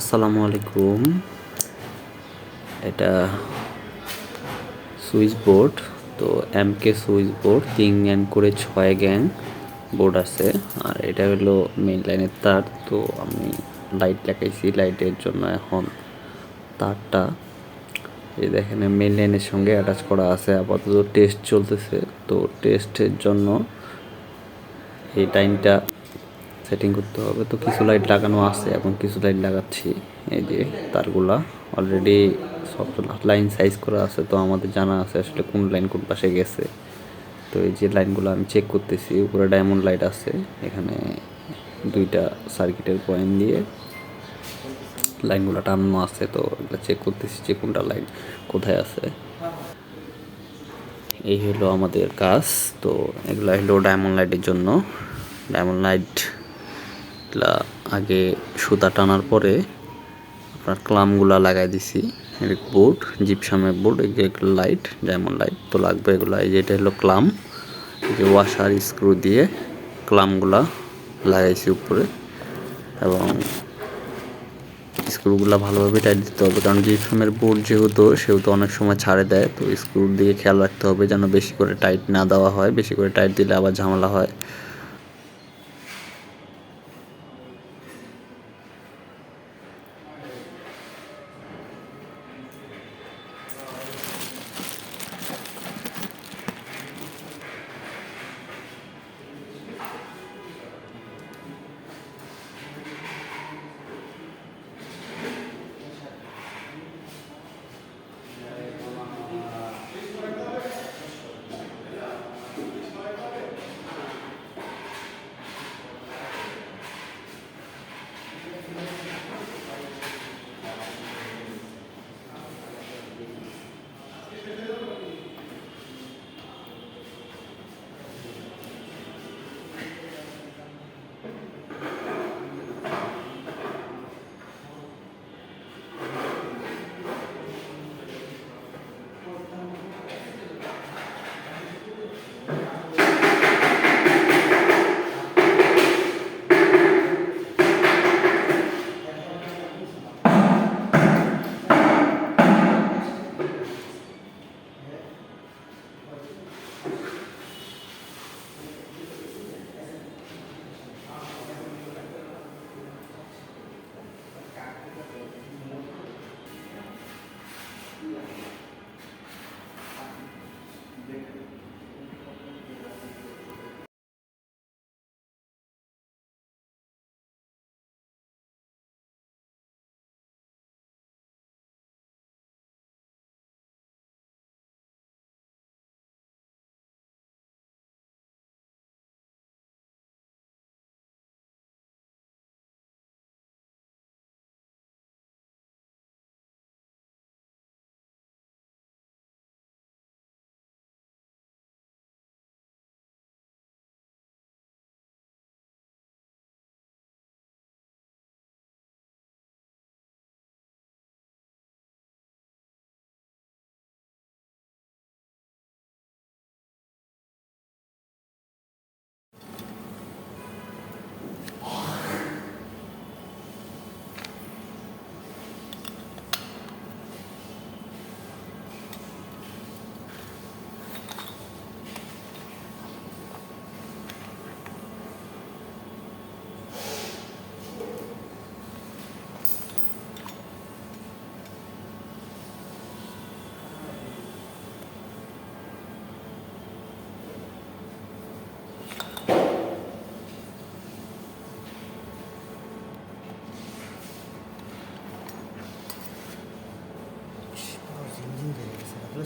আসসালামু আলাইকুম। এটা সুইচ বোর্ড, তো এম কে সুইচ বোর্ড, তিন গ্যাং করে ছয় গ্যাং বোর্ড আছে। আর এটা হলো মেইন লাইনের তার, তো আমি লাইট লাগাইছি লাইটের জন্য এখন তারটা এই দেখেন মেইন লাইনের সঙ্গে অ্যাটাচ করা আছে। আপাতত টেস্ট চলতেছে, তো টেস্টের জন্য এই লাইনটা সেটিং করতে হবে। তো কিছু লাইট লাগানো আছে, এখন কিছু লাইট লাগাচ্ছি। এই যে তারগুলা অলরেডি সব লাইন সাইজ করা আছে, তো আমাদের জানা আছে আসলে কোন লাইন কোন পাশে গেছে। তো এই যে লাইনগুলো আমি চেক করতেছি, উপরে ডায়মন্ড লাইট আছে, এখানে দুইটা সার্কিটের পয়েন্ট দিয়ে লাইনগুলো টানানো আছে, তো এগুলো চেক করতেছি যে কোনটা লাইন কোথায় আছে। এই হলো আমাদের কাজ, তো এগুলো হলো ডায়মন্ড লাইটের জন্য। ডায়মন্ড লাইট আগে সুতা টানার পরে আপনার ক্লামগুলা লাগাই দিছি বোর্ড জিপসামের বোর্ড এগুলো লাইট ডায়মন্ড লাইট তো লাগবে এগুলো, এই যে এটা হলো ক্লাম যে ওয়াশার স্ক্রু দিয়ে ক্লামগুলা লাগাইছি উপরে এবং স্ক্রুগুলো ভালোভাবে টাইট দিতে হবে, কারণ জিপসামের বোর্ড যেহেতু, সেহেতু অনেক সময় ছাড়ে দেয়, তো স্ক্রু দিয়ে খেয়াল রাখতে হবে যেন বেশি করে টাইট না দেওয়া হয়, বেশি করে টাইট দিলে আবার ঝামেলা হয়।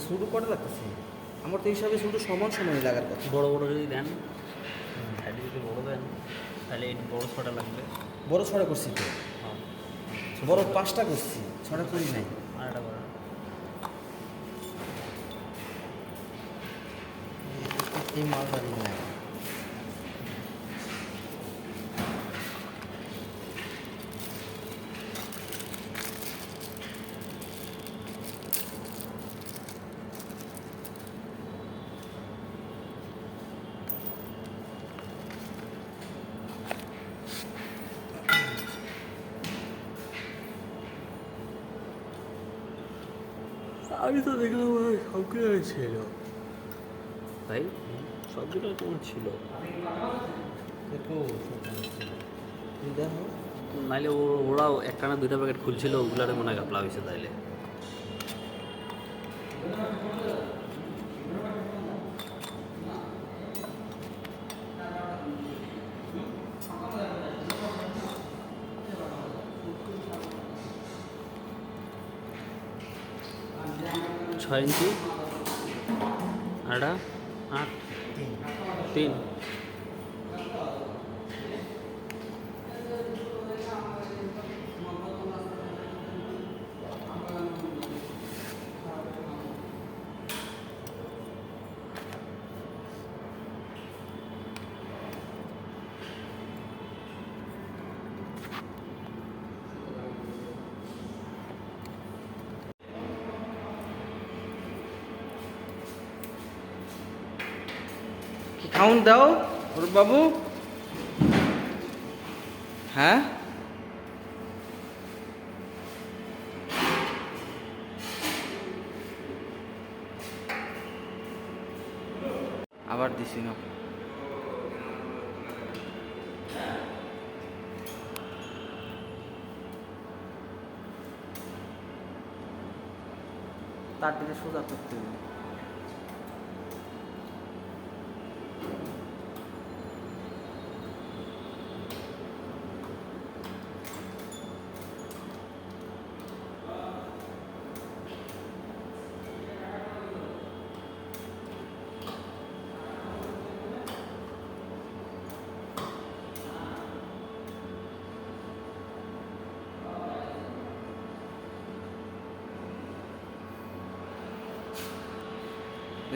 শুরু করা লাগতেছে আমার তো হিসাবে শুধু সমান সময় লাগার কথা। বড় বড় যদি দেন সাইডে যদি বড় দেন তাহলে এই বড় ছটা লাগবে। বড় ছড়া করছি তো? হ্যাঁ। বড় পাঁচটা করছি ছটা করি নাই। আর একটা এই এই মালদারি নাই আমি তো দেখলাম সব কিছু ছিল। তাই? সব কিছু তোমার ছিল? দেখো নাহলে দেখো। নাইলে ও- ওরাও একটা না দুইটা প্যাকেট খুলছিল ওগুলারে মনে হয় গাপলা হয়েছে তাইলে। ছয় ইঞ্চি। আটা আট তিন। কাউন্ট দাও ওর বাবু হ্যাঁ আবার দিছি না তার দিকে সোজা করতে হবে।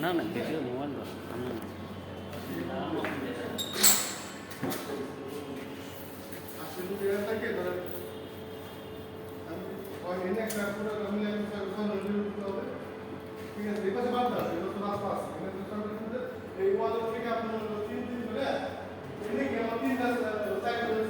বেশি আর রেকর্ডিং আরও দিবা ধরেন তো আমি লাইট লই না না ভিডিও মোবাইল আমি